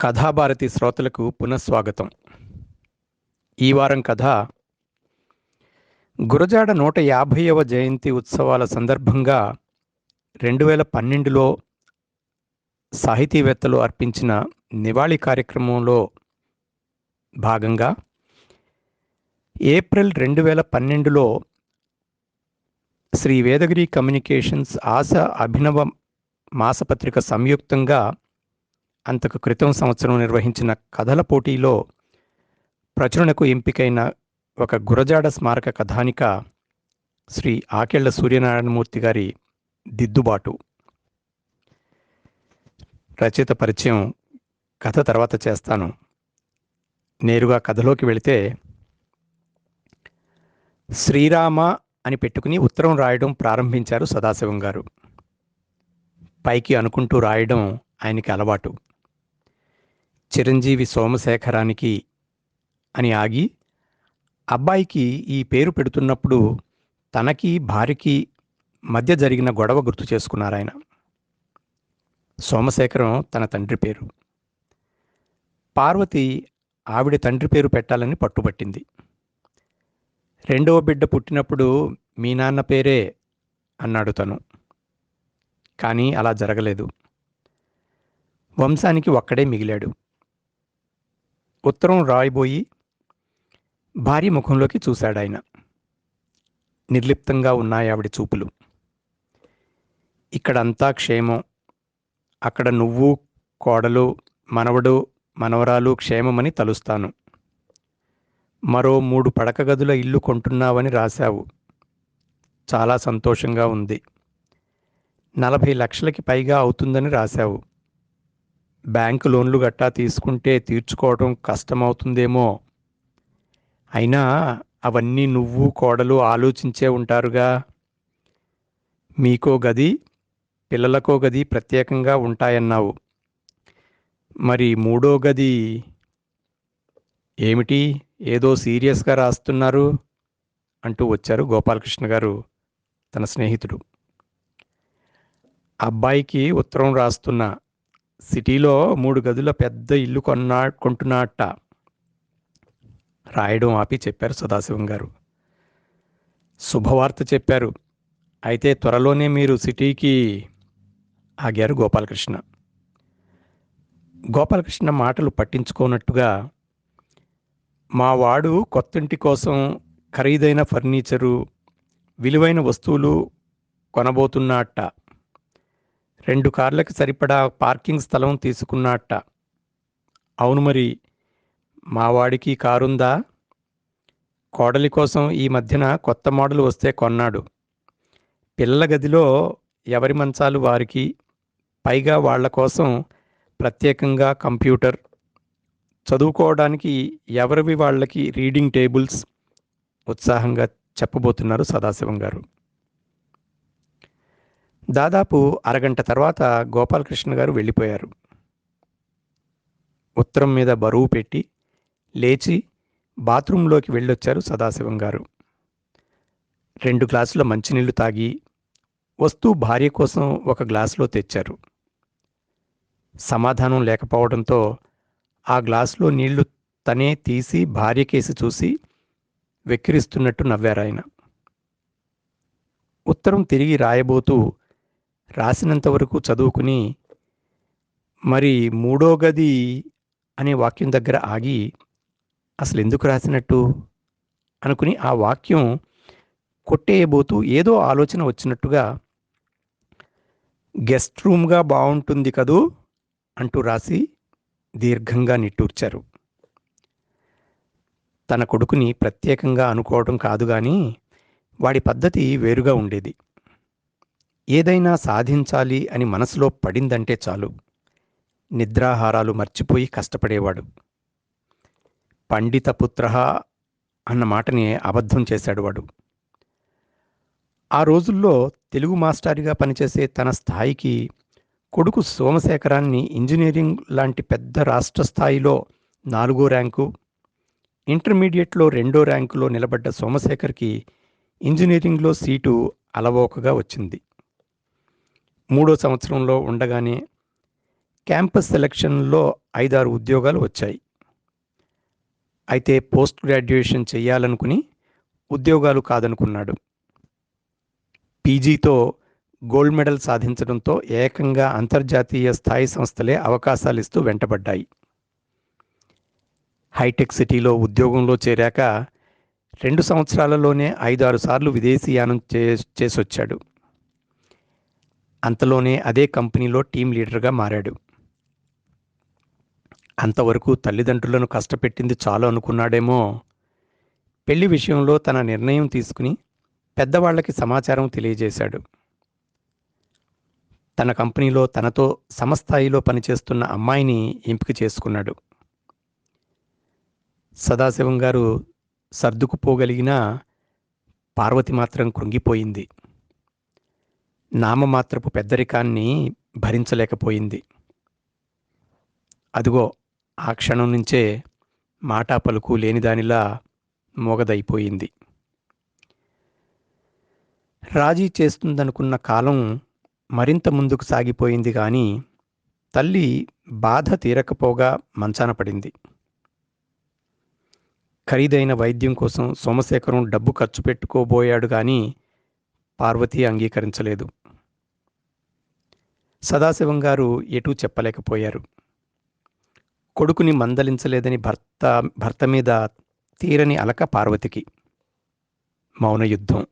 కథాభారతి శ్రోతలకు పునఃస్వాగతం. ఈ వారం కథ గురజాడ నూట యాభైవ జయంతి ఉత్సవాల సందర్భంగా రెండు వేల పన్నెండులో సాహితీవేత్తలు అర్పించిన నివాళి కార్యక్రమంలో భాగంగా ఏప్రిల్ రెండు వేల పన్నెండులో శ్రీ వేదగిరి కమ్యూనికేషన్స్ ఆశ అభినవ మాసపత్రిక సంయుక్తంగా అంతకు క్రితం సంవత్సరం నిర్వహించిన కథల పోటీలో ప్రచురణకు ఎంపికైన ఒక గురజాడ స్మారక కథానిక శ్రీ ఆకెళ్ళ సూర్యనారాయణమూర్తి గారి దిద్దుబాటు. రచయిత పరిచయం కథ తర్వాత చేస్తాను. నేరుగా కథలోకి వెళితే శ్రీరామ అని పెట్టుకుని ఉత్తరం రాయడం ప్రారంభించారు సదాశివం గారు. పైకి అనుకుంటూ రాయడం ఆయనకి అలవాటు. చిరంజీవి సోమశేఖరానికి అని ఆగి అబ్బాయికి ఈ పేరు పెడుతున్నప్పుడు తనకి భార్యకి మధ్య జరిగిన గొడవ గుర్తు చేసుకున్నారు ఆయన. సోమశేఖరం తన తండ్రి పేరు. పార్వతి ఆవిడ తండ్రి పేరు పెట్టాలని పట్టుబట్టింది. రెండవ బిడ్డ పుట్టినప్పుడు మీ నాన్న పేరే అన్నాడు తను. కానీ అలా జరగలేదు. వంశానికి ఒక్కడే మిగిలాడు. ఉత్తరం రాయబోయి భార్య ముఖంలోకి చూశాడాయన. నిర్లిప్తంగా ఉన్నాయి ఆవిడ చూపులు. ఇక్కడంతా క్షేమం. అక్కడ నువ్వు కోడలు మనవడు మనవరాలు క్షేమమని తలుస్తాను. మరో మూడు పడక గదుల ఇల్లు కొంటున్నావని రాశావు. చాలా సంతోషంగా ఉంది. నలభై లక్షలకి పైగా అవుతుందని రాశావు. బ్యాంకు లోన్లు గట్టా తీసుకుంటే తీర్చుకోవడం కష్టమవుతుందేమో. అయినా అవన్నీ నువ్వు కోడలు ఆలోచించే ఉంటారుగా. మీకో గది పిల్లలకో గది ప్రత్యేకంగా ఉంటాయన్నావు. మరి మూడో గది ఏమిటి? ఏదో సీరియస్గా రాస్తున్నారు అంటూ వచ్చారు గోపాలకృష్ణ గారు తన స్నేహితుడు. అబ్బాయికి ఉత్తరం రాస్తున్నా సిటీలో మూడు గదుల పెద్ద ఇల్లు కొన్నా కొంటున్నట్ట రాయడం ఆపి చెప్పారు సదాశివం గారు. శుభవార్త చెప్పారు. అయితే త్వరలోనే మీరు సిటీకి ఆగారు గోపాలకృష్ణ. గోపాలకృష్ణ మాటలు పట్టించుకోనట్టుగా మా వాడు కొత్తింటి కోసం ఖరీదైన ఫర్నిచరు విలువైన వస్తువులు కొనబోతున్నట్ట రెండు కార్లకు సరిపడా పార్కింగ్ స్థలం తీసుకున్నట్ట. అవును మరి మా వాడికి కారుందా? కోడలి కోసం ఈ మధ్యన కొత్త మోడల్ వస్తే కొన్నాడు. పిల్లల గదిలో ఎవరి మంచాలు వారికి? పైగా వాళ్ళ కోసం ప్రత్యేకంగా కంప్యూటర్. చదువుకోవడానికి ఎవరివి వాళ్ళకి రీడింగ్ టేబుల్స్? ఉత్సాహంగా చెప్పబోతున్నారు సదాశివం గారు. దాదాపు అరగంట తర్వాత గోపాలకృష్ణ గారు వెళ్ళిపోయారు. ఉత్తరం మీద బరువు పెట్టి లేచి బాత్రూంలోకి వెళ్ళొచ్చారు సదాశివం గారు. రెండు గ్లాసుల మంచినీళ్ళు తాగి వస్తూ భార్య కోసం ఒక గ్లాసులో తెచ్చారు. సమాధానం లేకపోవడంతో ఆ గ్లాసులో నీళ్ళు తనే తీసి భార్యకేసి చూసి వెక్కిరిస్తున్నట్టు నవ్వారాయన. ఉత్తరం తిరిగి రాయబోతూ రాసినంత వరకు చదువుకుని మరి మూడో గది అనే వాక్యం దగ్గర ఆగి అసలు ఎందుకు రాసినట్టు అనుకుని ఆ వాక్యం కొట్టేయబోతూ ఏదో ఆలోచన వచ్చినట్టుగా గెస్ట్ రూమ్గా బాగుంటుంది కదూ అంటూ రాసి దీర్ఘంగా నిట్టూర్చారు. తన కొడుకుని ప్రత్యేకంగా అనుకోవడం కాదు కానీ వాడి పద్ధతి వేరుగా ఉండేది. ఏదైనా సాధించాలి అని మనసులో పడిందంటే చాలు. నిద్రాహారాలు మర్చిపోయి కష్టపడేవాడు. పండిత పుత్ర అన్న మాటని అబద్ధం చేశాడు వాడు. ఆ రోజుల్లో తెలుగు మాస్టారిగా పనిచేసే తన స్థాయికి కొడుకు సోమశేఖరాన్ని ఇంజనీరింగ్ లాంటి పెద్ద రాష్ట్ర స్థాయిలో నాలుగో ర్యాంకు ఇంటర్మీడియట్లో రెండో ర్యాంకులో నిలబడ్డ సోమశేఖర్కి ఇంజనీరింగ్లో సీటు అలవోకగా వచ్చింది. మూడో సంవత్సరంలో ఉండగానే క్యాంపస్ సెలక్షన్లో ఐదారు ఉద్యోగాలు వచ్చాయి. అయితే పోస్ట్ గ్రాడ్యుయేషన్ చేయాలనుకుని ఉద్యోగాలు కాదనుకున్నాడు. పీజీతో గోల్డ్ మెడల్ సాధించడంతో ఏకంగా అంతర్జాతీయ స్థాయి సంస్థలే అవకాశాలు ఇస్తూ వెంటబడ్డాయి. హైటెక్ సిటీలో ఉద్యోగంలో చేరాక రెండు సంవత్సరాలలోనే ఐదారు సార్లు విదేశీయానం చే చేసొచ్చాడు. అంతలోనే అదే కంపెనీలో టీం లీడర్గా మారాడు. అంతవరకు తల్లిదండ్రులను కష్టపెట్టింది చాలు అనుకున్నాడేమో. పెళ్ళి విషయంలో తన నిర్ణయం తీసుకుని పెద్దవాళ్ళకి సమాచారం తెలియజేశాడు. తన కంపెనీలో తనతో సమస్థాయిలో పనిచేస్తున్న అమ్మాయిని ఎంపిక చేసుకున్నాడు. సదాశివం గారు సర్దుకుపోగలిగినా పార్వతి మాత్రం కృంగిపోయింది. నామమాత్రపు పెద్దరికాన్ని భరించలేకపోయింది. అదిగో ఆ క్షణం నుంచే మాటా పలుకు లేనిదానిలా మోగదైపోయింది. రాజీ చేస్తుందనుకున్న కాలం మరింత ముందుకు సాగిపోయింది కానీ తల్లి బాధ తీరకపోగా మంచాన పడింది. ఖరీదైన వైద్యం కోసం సోమశేఖరం డబ్బు ఖర్చు పెట్టుకోబోయాడు కానీ పార్వతి అంగీకరించలేదు. సదాశివం గారు ఎటూ చెప్పలేకపోయారు. కొడుకుని మందలించలేదని భర్త భర్త మీద తీరని అలక పార్వతికి. మౌన యుద్ధం.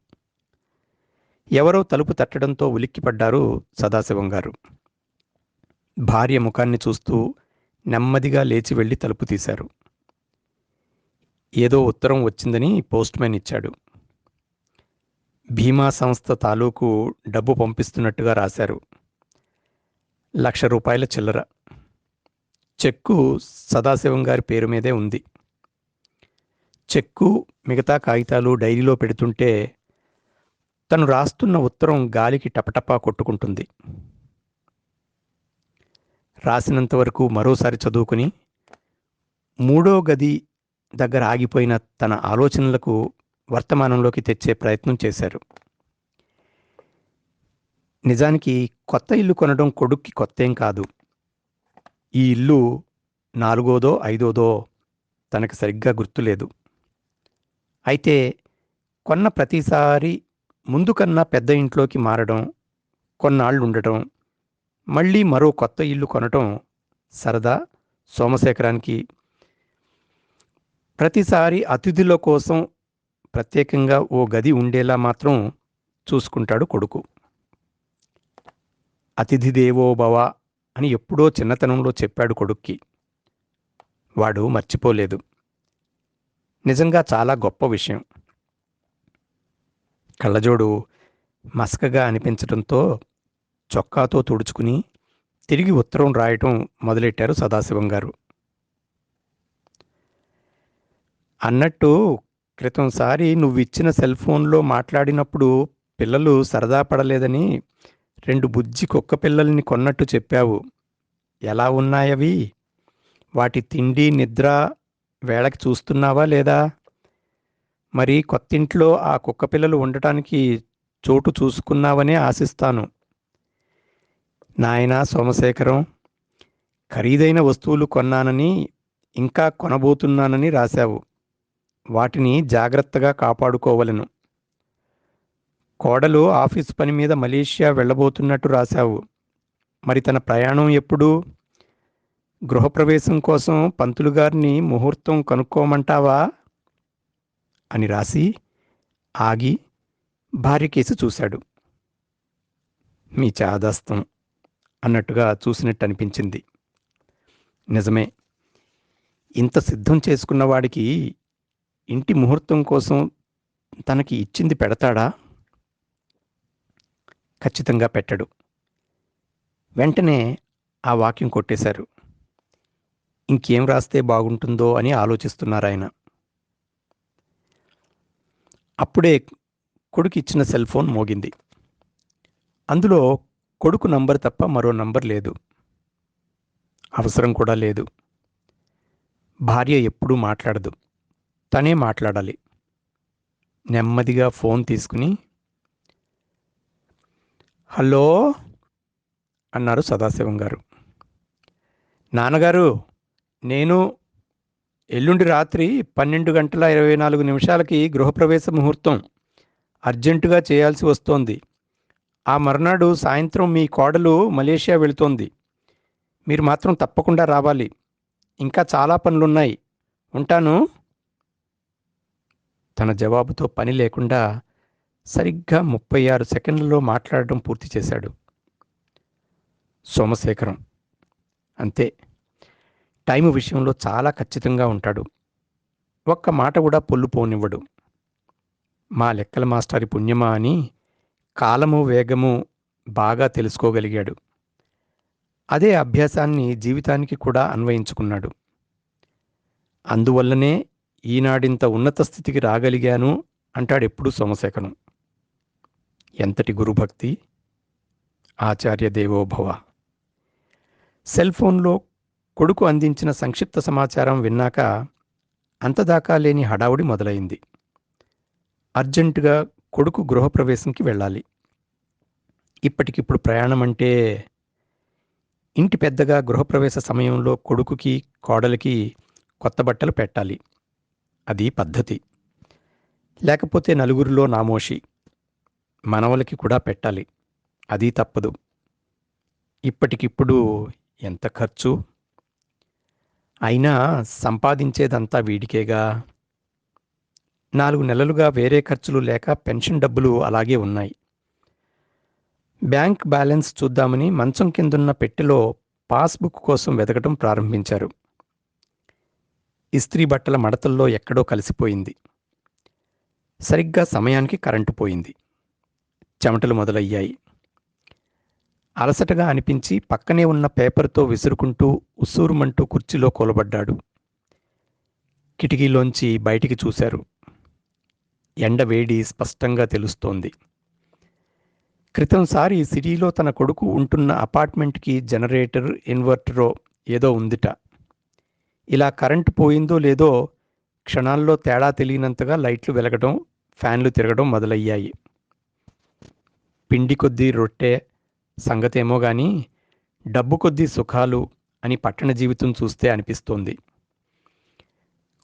ఎవరో తలుపు తట్టడంతో ఉలిక్కిపడ్డారు సదాశివం గారు. భార్య ముఖాన్ని చూస్తూ నెమ్మదిగా లేచి వెళ్ళి తలుపు తీశారు. ఏదో ఉత్తరం వచ్చిందని పోస్ట్మెన్ ఇచ్చాడు. భీమా సంస్థ తాలూకు డబ్బు పంపిస్తున్నట్టుగా రాశారు. లక్ష రూపాయల చిల్లర. చెక్కు సదాశివం గారి పేరు మీదే ఉంది. చెక్కు మిగతా కాగితాలు డైరీలో పెడుతుంటే తను రాస్తున్న ఉత్తరం గాలికి టపటపా కొట్టుకుంటుంది. రాసినంత వరకు మరోసారి చదువుకుని మూడో గది దగ్గర ఆగిపోయిన తన ఆలోచనలకు వర్తమానంలోకి తెచ్చే ప్రయత్నం చేశారు. నిజానికి కొత్త ఇల్లు కొనడం కొడుక్కి కొత్తేం కాదు. ఈ ఇల్లు నాలుగోదో ఐదోదో తనకు సరిగ్గా గుర్తులేదు. అయితే కొన్న ప్రతిసారి ముందు కన్నా పెద్ద ఇంట్లోకి మారడం కొన్నాళ్ళు ఉండటం మళ్ళీ మరో కొత్త ఇల్లు కొనటం సరదా సోమశేఖరానికి. ప్రతిసారి అతిథుల కోసం ప్రత్యేకంగా ఓ గది ఉండేలా మాత్రం చూసుకుంటాడు కొడుకు. అతిథి దేవోభవ అని ఎప్పుడో చిన్నతనంలో చెప్పాడు కొడుక్కి. వాడు మర్చిపోలేదు. నిజంగా చాలా గొప్ప విషయం. కళ్ళజోడు మసకగా అనిపించడంతో చొక్కాతో తుడుచుకుని తిరిగి ఉత్తరం రాయటం మొదలెట్టారు సదాశివం గారు. అన్నట్టు క్రితంసారి నువ్విచ్చిన సెల్ ఫోన్లో మాట్లాడినప్పుడు పిల్లలు సరదా పడలేదని రెండు బుజ్జి కుక్క పిల్లల్ని కొన్నట్టు చెప్పావు. ఎలా ఉన్నాయవి? వాటి తిండి నిద్ర వేళకి చూస్తున్నావా లేదా? మరి కొత్తింట్లో ఆ కుక్క పిల్లలు ఉండటానికి చోటు చూసుకున్నావని ఆశిస్తాను. నాయనా సోమశేఖరం ఖరీదైన వస్తువులు కొన్నానని ఇంకా కొనబోతున్నానని రాశావు. వాటిని జాగ్రత్తగా కాపాడుకోవలను. కోడలు ఆఫీస్ పని మీద మలేషియా వెళ్ళబోతున్నట్టు రాశావు. మరి తన ప్రయాణం ఎప్పుడు? గృహప్రవేశం కోసం పంతులు గారిని ముహూర్తం కనుక్కోమంటావా? అని రాసి ఆగి భార్య కేసు చూశాడు. మీ చాదాస్తం అన్నట్టుగా చూసినట్టు అనిపించింది నిజమే ఇంత సిద్ధం చేసుకున్న వాడికి ఇంటి ముహూర్తం కోసం తనకి ఇచ్చింది పెడతాడా? ఖచ్చితంగా పెట్టడు. వెంటనే ఆ వాక్యం కొట్టేశారు. ఇంకేం రాస్తే బాగుంటుందో అని ఆలోచిస్తున్నారు ఆయన. అప్పుడే కొడుకు ఇచ్చిన సెల్ ఫోన్ మోగింది. అందులో కొడుకు నంబర్ తప్ప మరో నంబర్ లేదు. అవసరం కూడా లేదు. భార్య ఎప్పుడూ మాట్లాడదు. తనే మాట్లాడాలి. నెమ్మదిగా ఫోన్ తీసుకుని హలో అన్నారు సదాశివం గారు. నాన్నగారు నేను ఎల్లుండి రాత్రి పన్నెండు గంటల ఇరవై నాలుగు నిమిషాలకి గృహప్రవేశ ముహూర్తం అర్జెంటుగా చేయాల్సి వస్తోంది. ఆ మర్నాడు సాయంత్రం మీ కోడలు మలేషియా వెళుతోంది. మీరు మాత్రం తప్పకుండా రావాలి. ఇంకా చాలా పనులున్నాయి. ఉంటాను. తన జవాబుతో పని లేకుండా సరిగ్గా ముప్పై ఆరు సెకండ్లలో మాట్లాడడం పూర్తి చేశాడు. సోమశేఖరం. అంతే. టైము విషయంలో చాలా ఖచ్చితంగా ఉంటాడు. ఒక్క మాట కూడా పొల్లు పోనివ్వడు. మా లెక్కల మాస్టారి పుణ్యమా అని కాలము వేగము బాగా తెలుసుకోగలిగాడు. అదే అభ్యాసాన్ని జీవితానికి కూడా అన్వయించుకున్నాడు. అందువల్లనే ఈనాడింత ఉన్నత స్థితికి రాగలిగాను అంటాడెప్పుడు సోమశేఖరం. ఎంతటి గురుభక్తి? ఆచార్య దేవోభవ. సెల్ ఫోన్లో కొడుకు అందించిన సంక్షిప్త సమాచారం విన్నాక అంతదాకా లేని హడావుడి మొదలైంది. అర్జెంటుగా కొడుకు గృహప్రవేశంకి వెళ్ళాలి. ఇప్పటికిప్పుడు ప్రయాణం అంటే ఇంటి పెద్దగా గృహప్రవేశ సమయంలో కొడుకుకి కోడలికి కొత్త బట్టలు పెట్టాలి. అది పద్ధతి. లేకపోతే నలుగురిలో నామోషి. మనవలకి కూడా పెట్టాలి. అది తప్పదు. ఇప్పటికిప్పుడు ఎంత ఖర్చు? అయినా సంపాదించేదంతా వీడికేగా? నాలుగు నెలలుగా వేరే ఖర్చులు లేక పెన్షన్ డబ్బులు అలాగే ఉన్నాయి. బ్యాంక్ బ్యాలెన్స్ చూద్దామని మంచం కిందున్న పెట్టెలో పాస్బుక్ కోసం వెతకటం ప్రారంభించారు. ఇస్త్రీ బట్టల మడతల్లో ఎక్కడో కలిసిపోయింది. సరిగ్గా సమయానికి కరెంటు పోయింది. చెమటలు మొదలయ్యాయి. అలసటగా అనిపించి పక్కనే ఉన్న పేపర్తో విసురుకుంటూ ఉస్సూరుమంటూ కుర్చీలో కూలబడ్డాడు. కిటికీలోంచి బయటికి చూశారు. ఎండ వేడి స్పష్టంగా తెలుస్తోంది. క్రితంసారి సిటీలో తన కొడుకు ఉంటున్న అపార్ట్మెంట్కి జనరేటర్ ఇన్వర్టరో ఏదో ఉందిట. ఇలా కరెంటు పోయిందో లేదో క్షణాల్లో తేడా తెలియనంతగా లైట్లు వెలగడం ఫ్యాన్లు తిరగడం మొదలయ్యాయి. పిండి కొద్దీ రొట్టె సంగతేమో గాని డబ్బు కొద్దీ సుఖాలు అని పట్టణ జీవితం చూస్తే అనిపిస్తోంది.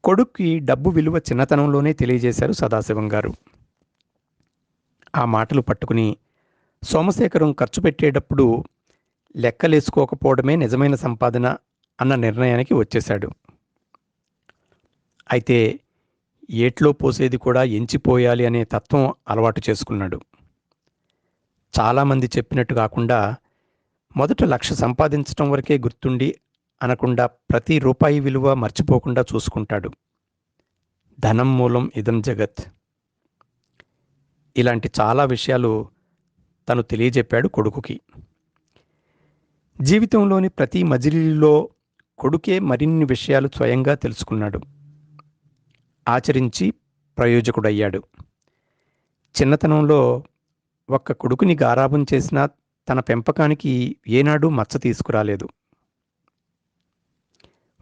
కొడుక్కి డబ్బు విలువ చిన్నతనంలోనే తెలియజేశారు సదాశివం గారు. ఆ మాటలు పట్టుకుని సోమశేఖరం ఖర్చు పెట్టేటప్పుడు లెక్కలేసుకోకపోవడమే నిజమైన సంపాదన అన్న నిర్ణయానికి వచ్చేశాడు. అయితే ఏట్లో పోసేది కూడా ఎంచిపోయాలి అనే తత్వం అలవాటు చేసుకున్నాడు. చాలామంది చెప్పినట్టు కాకుండా మొదట లక్ష సంపాదించడం వరకే గుర్తుండి అనకుండా ప్రతి రూపాయి విలువ మర్చిపోకుండా చూసుకుంటాడు. ధనం మూలం ఇదం జగత్. ఇలాంటి చాలా విషయాలు తను తెలియజెప్పాడు కొడుకుకి. జీవితంలోని ప్రతి మజిలీలో కొడుకే మరిన్ని విషయాలు స్వయంగా తెలుసుకున్నాడు. ఆచరించి ప్రయోజకుడయ్యాడు. చిన్నతనంలో ఒక్క కొడుకుని గారాబం చేసినా తన పెంపకానికి ఏనాడూ మచ్చ తీసుకురాలేదు.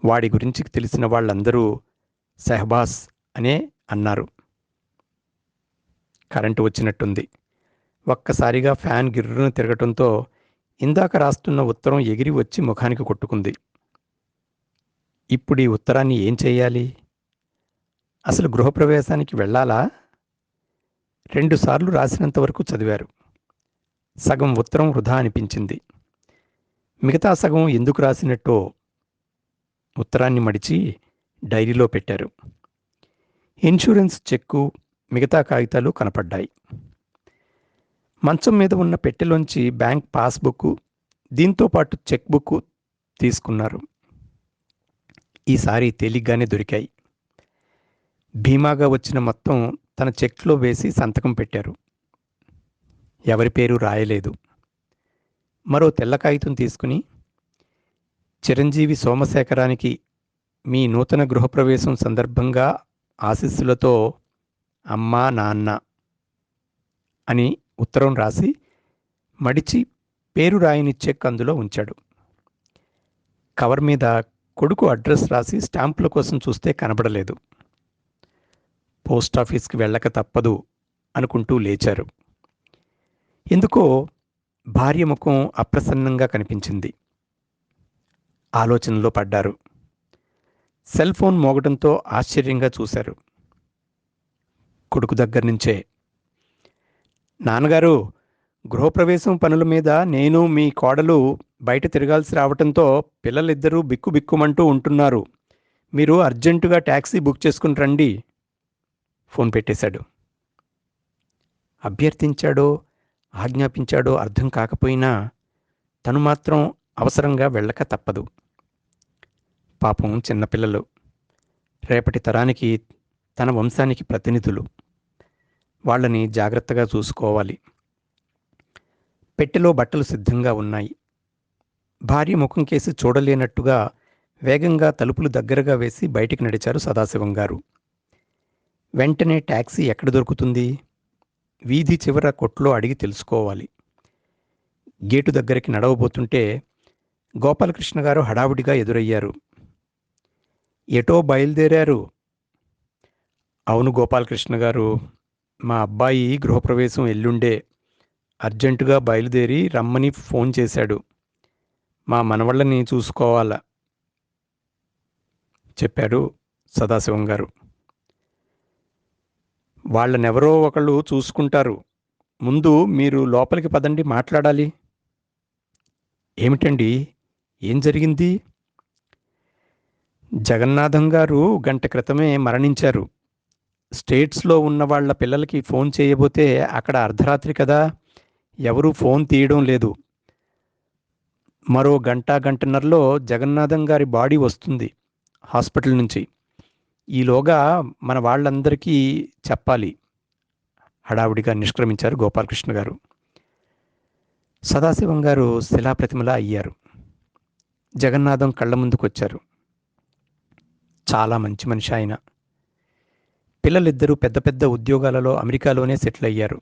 వాడి గురించి తెలిసిన వాళ్ళందరూ సెహబాస్ అనే అన్నారు. కరెంటు వచ్చినట్టుంది. ఒక్కసారిగా ఫ్యాన్ గిర్రును తిరగటంతో ఇందాక రాస్తున్న ఉత్తరం ఎగిరి వచ్చి ముఖానికి కొట్టుకుంది. ఇప్పుడు ఈ ఉత్తరాన్ని ఏం చేయాలి? అసలు గృహప్రవేశానికి వెళ్ళాలా? రెండుసార్లు రాసినంత వరకు చదివారు. సగం ఉత్తరం వృధా అనిపించింది. మిగతా సగం ఎందుకు రాసినట్టో ఉత్తరాన్ని మడిచి డైరీలో పెట్టారు. ఇన్సూరెన్స్ చెక్కు మిగతా కాగితాలు కనపడ్డాయి. మంచం మీద ఉన్న పెట్టెలోంచి బ్యాంక్ పాస్బుక్ దీంతో పాటు చెక్ బుక్ తీసుకున్నారు. ఈసారి తేలిగ్గానే దొరికాయి. భీమాగా వచ్చిన మొత్తం తన చెక్లో వేసి సంతకం పెట్టారు. ఎవరి పేరు రాయలేదు. మరో తెల్ల కాగితం తీసుకుని చిరంజీవి సోమశేఖరానికి మీ నూతన గృహప్రవేశం సందర్భంగా ఆశీస్సులతో అమ్మా నాన్న అని ఉత్తరం రాసి మడిచి పేరు రాయని చెక్ అందులో ఉంచాడు. కవర్ మీద కొడుకు అడ్రస్ రాసి స్టాంపుల కోసం చూస్తే కనబడలేదు. పోస్టాఫీస్కి వెళ్ళక తప్పదు అనుకుంటూ లేచారు. ఎందుకో భార్య ముఖం అప్రసన్నంగా కనిపించింది. ఆలోచనలో పడ్డారు. సెల్ ఫోన్ మోగటంతో ఆశ్చర్యంగా చూశారు. కొడుకు దగ్గర నుంచే నాన్నగారు గృహప్రవేశం పనుల మీద నేను మీ కోడలు బయట తిరగాల్సి రావటంతో పిల్లలిద్దరూ బిక్కు బిక్కుమంటూ ఉంటున్నారు. మీరు అర్జెంటుగా ట్యాక్సీ బుక్ చేసుకుని రండి. ఫోన్ పెట్టేశాడు. అభ్యర్థించాడో ఆజ్ఞాపించాడో అర్థం కాకపోయినా తను మాత్రం అవసరంగా వెళ్ళక తప్పదు. పాపం చిన్నపిల్లలు రేపటి తరానికి తన వంశానికి ప్రతినిధులు. వాళ్ళని జాగ్రత్తగా చూసుకోవాలి. పెట్టెలో బట్టలు సిద్ధంగా ఉన్నాయి. భార్య ముఖం కేసి చూడలేనట్టుగా వేగంగా తలుపులు దగ్గరగా వేసి బయటికి నడిచారు సదాశివం గారు. వెంటనే ట్యాక్సీ ఎక్కడ దొరుకుతుంది? వీధి చివర కొట్లో అడిగి తెలుసుకోవాలి. గేటు దగ్గరికి నడవబోతుంటే గోపాలకృష్ణ గారు హడావుడిగా ఎదురయ్యారు. ఎటో బయలుదేరారు? అవును గోపాలకృష్ణ గారు మా అబ్బాయి గృహప్రవేశం ఎల్లుండే. అర్జెంటుగా బయలుదేరి రమ్మని ఫోన్ చేశాడు. మా మనవళ్ళని చూసుకోవాలా చెప్పాడు సదాశివం గారు. వాళ్ళనెవరో ఒకళ్ళు చూసుకుంటారు. ముందు మీరు లోపలికి పదండి మాట్లాడాలి. ఏమిటండి? ఏం జరిగింది? జగన్నాథం గారు గంట క్రితమే మరణించారు. స్టేట్స్లో ఉన్న వాళ్ళ పిల్లలకి ఫోన్ చేయబోతే అక్కడ అర్ధరాత్రి కదా ఎవరూ ఫోన్ తీయడం లేదు. మరో గంట గంటన్నరలో జగన్నాథం గారి బాడీ వస్తుంది హాస్పిటల్ నుంచి. ఈలోగా మన వాళ్ళందరికీ చెప్పాలి. హడావుడిగా నిష్క్రమించారు గోపాలకృష్ణ గారు. సదాశివం గారు శిలాప్రతిమలా అయ్యారు. జగన్నాథం కళ్ళ ముందుకొచ్చారు. చాలా మంచి మనిషి ఆయన. పిల్లలిద్దరూ పెద్ద పెద్ద ఉద్యోగాలలో అమెరికాలోనే సెటిల్ అయ్యారు.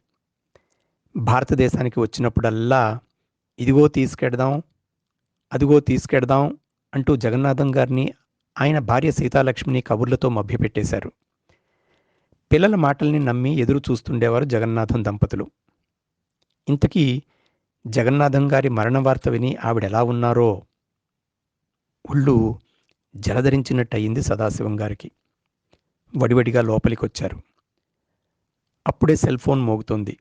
భారతదేశానికి వచ్చినప్పుడల్లా ఇదిగో తీసుకెడదాం అదిగో తీసుకెడదాం అంటూ జగన్నాథం గారిని ఆయన భార్య సీతాలక్ష్మిని కబుర్లతో మభ్యపెట్టేశారు. పిల్లల మాటల్ని నమ్మి ఎదురు చూస్తుండేవారు జగన్నాథం దంపతులు. ఇంతకీ జగన్నాథం గారి మరణ వార్త విని ఆవిడెలా ఉన్నారో ఒళ్ళు జలధరించినట్టయింది సదాశివం గారికి. వడివడిగా లోపలికొచ్చారు. అప్పుడే సెల్ ఫోన్ మోగుతోంది.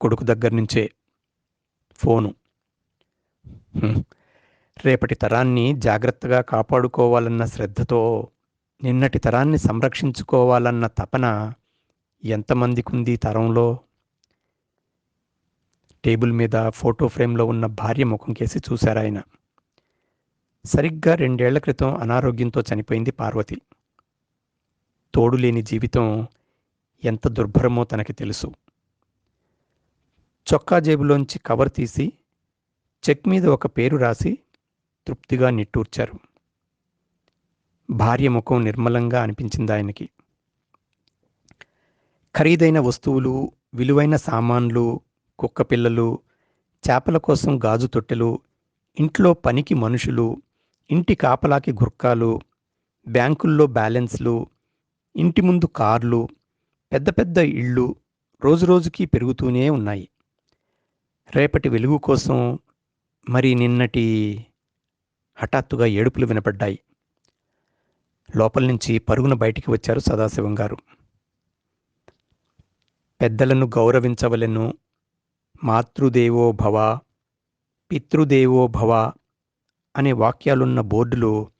కొడుకు దగ్గర నుంచే ఫోను రేపటి తరాన్ని జాగ్రత్తగా కాపాడుకోవాలన్న శ్రద్ధతో నిన్నటి తరాన్ని సంరక్షించుకోవాలన్న తపన ఎంతమందికుంది తరంలో? టేబుల్ మీద ఫోటో ఫ్రేమ్లో ఉన్న భార్య ముఖం కేసి చూశారాయన సరిగ్గా రెండేళ్ళ క్రితం అనారోగ్యంతో చనిపోయింది పార్వతి. తోడు లేని జీవితం ఎంత దుర్భరమో తనకి తెలుసు. చొక్కా జేబులోంచి కవర్ తీసి చెక్ మీద ఒక పేరు రాసి తృప్తిగా నిట్టూర్చారు. భార్య ముఖం నిర్మలంగా అనిపించింది ఆయనకి. ఖరీదైన వస్తువులు విలువైన సామాన్లు కుక్క పిల్లలు చేపల కోసం గాజు తొట్టెలు ఇంట్లో పనికి మనుషులు ఇంటి కాపలాకి గుర్కాలు బ్యాంకుల్లో బ్యాలెన్స్లు ఇంటి ముందు కార్లు పెద్ద పెద్ద ఇళ్ళు రోజురోజుకి పెరుగుతూనే ఉన్నాయి. రేపటి వెలుగు కోసం మరి నిన్నటి హఠాత్తుగా ఏడుపులు వినపడ్డాయి. లోపల నుంచి పరుగున బయటికి వచ్చారు సదాశివం గారు. పెద్దలను గౌరవించవలెను మాతృదేవో భవ పితృదేవో భవ అనే వాక్యాలున్న బోర్డులు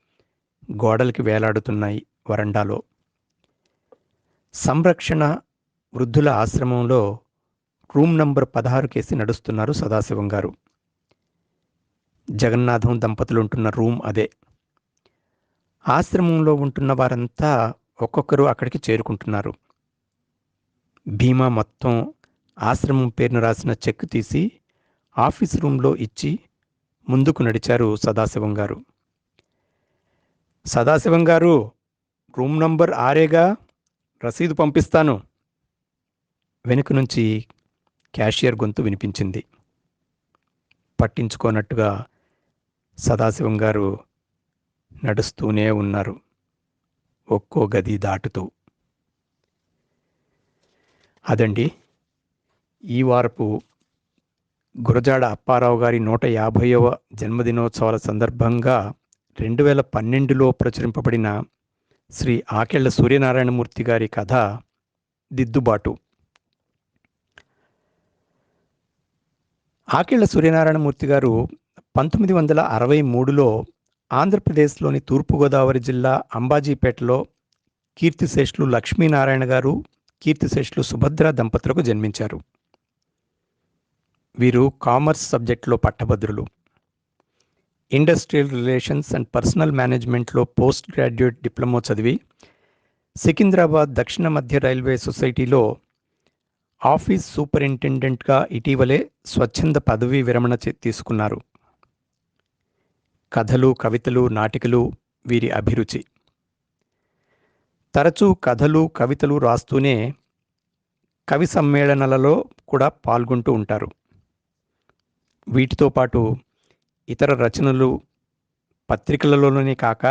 గోడలకి వేలాడుతున్నాయి వరండాలో. సంరక్షణ వృద్ధుల ఆశ్రమంలో రూమ్ నంబర్ పదహారు కేసి నడుస్తున్నారు సదాశివం గారు. జగన్నాథం దంపతులు ఉంటున్న రూమ్ అదే. ఆశ్రమంలో ఉంటున్న వారంతా ఒక్కొక్కరు అక్కడికి చేరుకుంటున్నారు. భీమా మొత్తం ఆశ్రమం పేరును రాసిన చెక్ తీసి ఆఫీస్ రూమ్లో ఇచ్చి ముందుకు నడిచారు సదాశివం గారు. సదాశివం గారు రూమ్ నంబర్ ఆరేగా రసీదు పంపిస్తాను. వెనుక నుంచి క్యాషియర్ గొంతు వినిపించింది. పట్టించుకోనట్టుగా సదాశివం గారు నడుస్తూనే ఉన్నారు. ఒక్కో గది దాటుతూ. అదండి ఈ వారపు గురజాడ అప్పారావు గారి నూట యాభైవ జన్మదినోత్సవాల సందర్భంగా రెండు వేల పన్నెండులో ప్రచురింపబడిన శ్రీ ఆకెళ్ళ సూర్యనారాయణమూర్తి గారి కథ దిద్దుబాటు. ఆకెళ్ళ సూర్యనారాయణమూర్తి గారు పంతొమ్మిది వందల అరవై మూడులో ఆంధ్రప్రదేశ్లోని తూర్పుగోదావరి జిల్లా అంబాజీపేటలో కీర్తిశేషులు లక్ష్మీనారాయణ గారు కీర్తిశేషులు సుభద్ర దంపతులకు జన్మించారు. వీరు కామర్స్ సబ్జెక్టులో పట్టభద్రులు. ఇండస్ట్రియల్ రిలేషన్స్ అండ్ పర్సనల్ మేనేజ్మెంట్లో పోస్ట్ గ్రాడ్యుయేట్ డిప్లొమా చదివి సికింద్రాబాద్ దక్షిణ మధ్య రైల్వే సొసైటీలో ఆఫీస్ సూపరింటెండెంట్గా ఇటీవలే స్వచ్ఛంద పదవీ విరమణ తీసుకున్నారు. కథలు కవితలు నాటికలు వీరి అభిరుచి. తరచూ కథలు కవితలు రాస్తూనే కవి సమ్మేళనాలలో కూడా పాల్గొంటూ ఉంటారు. వీటితో పాటు ఇతర రచనలు పత్రికలలోనే కాక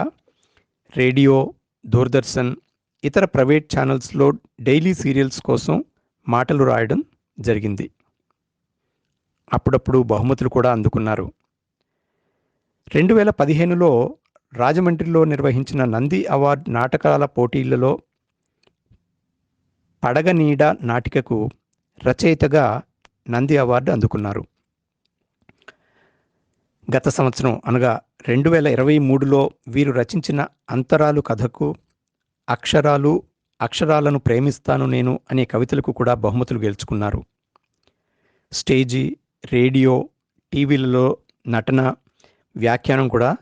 రేడియో దూరదర్శన్ ఇతర ప్రైవేట్ ఛానల్స్లో డైలీ సీరియల్స్ కోసం మాటలు రాయడం జరిగింది. అప్పుడప్పుడు బహుమతులు కూడా అందుకున్నారు. రెండు వేల పదిహేనులో రాజమండ్రిలో నిర్వహించిన నంది అవార్డ్ నాటకాల పోటీలలో పడగ నీడ నాటికకు రచయితగా నంది అవార్డు అందుకున్నారు. గత సంవత్సరం అనగా రెండు వేల ఇరవై మూడులో వీరు రచించిన అంతరాలు కథకు అక్షరాలు అక్షరాలను ప్రేమిస్తాను నేను అనే కవితలకు కూడా బహుమతులు గెలుచుకున్నారు. స్టేజీ రేడియో టీవీలలో నటన వ్యాఖ్యానం కూడా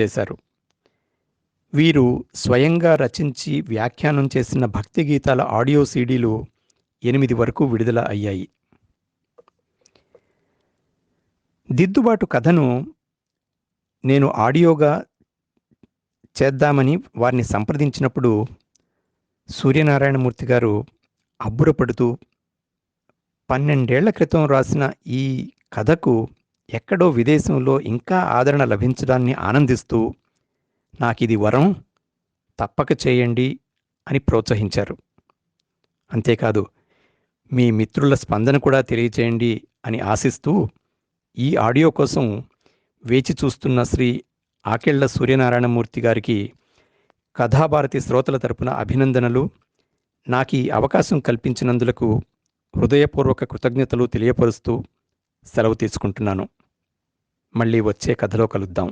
చేశారు. వీరు స్వయంగా రచించి వ్యాఖ్యానం చేసిన భక్తి గీతాల ఆడియో సీడీలు ఎనిమిది వరకు విడుదల అయ్యాయి. దిద్దుబాటు కథను నేను ఆడియోగా చేద్దామని వారిని సంప్రదించినప్పుడు సూర్యనారాయణమూర్తి గారు అబ్బురపడుతూ పన్నెండేళ్ళ క్రితం రాసిన ఈ కథకు ఎక్కడో విదేశంలో ఇంకా ఆదరణ లభించడాన్ని ఆనందిస్తూ నాకిది వరం తప్పక చేయండి అని ప్రోత్సహించారు. అంతేకాదు మీ మిత్రుల స్పందన కూడా తెలియచేయండి అని ఆశిస్తూ ఈ ఆడియో కోసం వేచి చూస్తున్న శ్రీ ఆకెళ్ళ సూర్యనారాయణమూర్తి గారికి కథాభారతి శ్రోతల తరపున అభినందనలు. నాకు ఈ అవకాశం కల్పించినందులకు హృదయపూర్వక కృతజ్ఞతలు తెలియపరుస్తూ సెలవు తీసుకుంటున్నాను. మళ్ళీ వచ్చే కథలో కలుద్దాం.